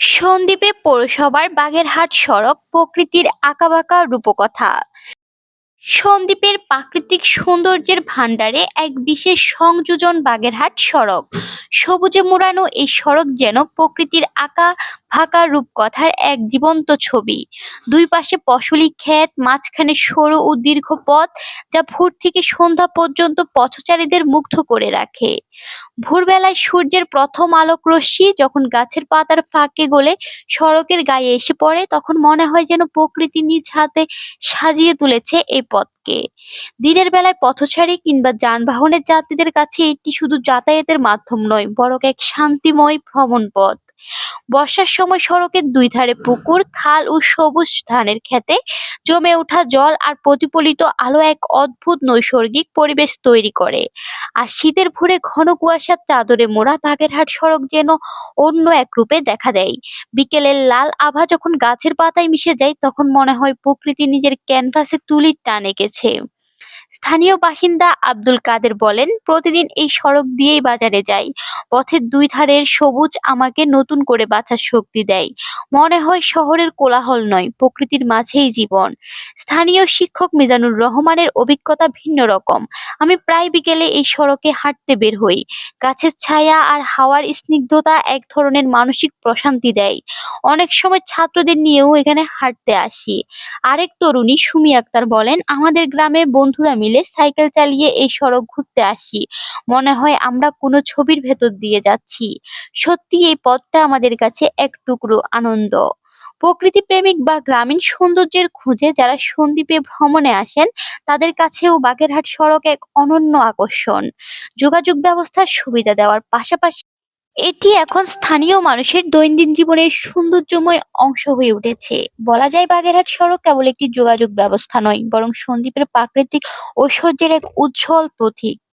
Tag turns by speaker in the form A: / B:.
A: সন্দ্বীপে পৌরসভার বাগেরহাট সড়ক প্রকৃতির আঁকাবাঁকা রূপকথা। সন্দ্বীপের প্রাকৃতিক সৌন্দর্যের ভান্ডারে এক বিশেষ সংযোজন বাগেরহাট সড়ক। সবুজে মোড়ানো এই সড়ক যেন প্রকৃতির আঁকা ফাঁকা রূপকথার এক জীবন্ত ছবি। দুই পাশে পশলি ক্ষেত, মাঝখানে সরু ও দীর্ঘ পথ, যা ভোর থেকে সন্ধ্যা পর্যন্ত পথচারীদের মুগ্ধ করে রাখে। ভোরবেলায় সূর্যের প্রথম আলোক রশ্মি যখন গাছের পাতার ফাঁকে গলে সড়কের গায়ে এসে পড়ে, তখন মনে হয় যেন প্রকৃতি নিজ হাতে সাজিয়ে তুলেছে এই পথকে। দিনের বেলায় পথচারী কিংবা যানবাহনের যাত্রীদের কাছে এটি শুধু যাতায়াতের মাধ্যম নয়, বরং এক শান্তিময় ভ্রমণ পথ বর্ষার সময় সড়কের দুই ধারে পুকুর, খাল ও সবুজ ধানের খেতে জমে ওঠা জল আর প্রতিফলিত আলো এক অদ্ভুত নৈসর্গিক পরিবেশ তৈরি করে। আর শীতের ভোরে ঘন কুয়াশার চাদরে মোড়া বাগেরহাট সড়ক যেন অন্য এক রূপে দেখা দেয়। বিকেলের লাল আভা যখন গাছের পাতায় মিশে যায়, তখন মনে হয় প্রকৃতি নিজের ক্যানভাসে তুলির টান এঁকেছে স্থানীয় বাসিন্দা আব্দুল কাদের বলেন, প্রতিদিন এই সড়ক দিয়েই বাজারে যাই। পথের দুই ধারের সবুজ আমাকে নতুন করে বাঁচার শক্তি দেয়। মনে হয় শহরের কোলাহল নয়, প্রকৃতির মাঝেই জীবন। স্থানীয় শিক্ষক মিজানুর রহমানের অভিজ্ঞতা ভিন্ন রকম। আমি প্রায় বিকেলে এই সড়কে হাঁটতে বের হই। গাছের ছায়া আর হাওয়ার স্নিগ্ধতা এক ধরনের মানসিক প্রশান্তি দেয়। অনেক সময় ছাত্রদের নিয়েও এখানে হাঁটতে আসি। আরেক তরুণী সুমি আক্তার বলেন, আমাদের গ্রামে বন্ধুরা মিলে সাইকেল চালিয়ে এই সড়ক ঘুরতে আসি। মনে হয় আমরা কোনো ছবির ভেতর দিয়ে যাচ্ছি। সত্যি এই পথটা আমাদের কাছে এক টুকরো আনন্দ। প্রকৃতি প্রেমিক বা গ্রামীণ সৌন্দর্যের খোঁজে যারা সন্দ্বীপে ভ্রমণে আসেন, তাদের কাছেও বাগেরহাট সড়ক এক অনন্য আকর্ষণ। যোগাযোগ ব্যবস্থার সুবিধা দেওয়ার পাশাপাশি এটি এখন স্থানীয় মানুষের দৈনন্দিন জীবনের সৌন্দর্যময় অংশ হয়ে উঠেছে। বলা যায় বাগেরহাট সড়ক কেবল একটি যোগাযোগ ব্যবস্থা নয়, বরং সন্দ্বীপের প্রাকৃতিক ঐশ্বর্যের এক উজ্জ্বল প্রতীক।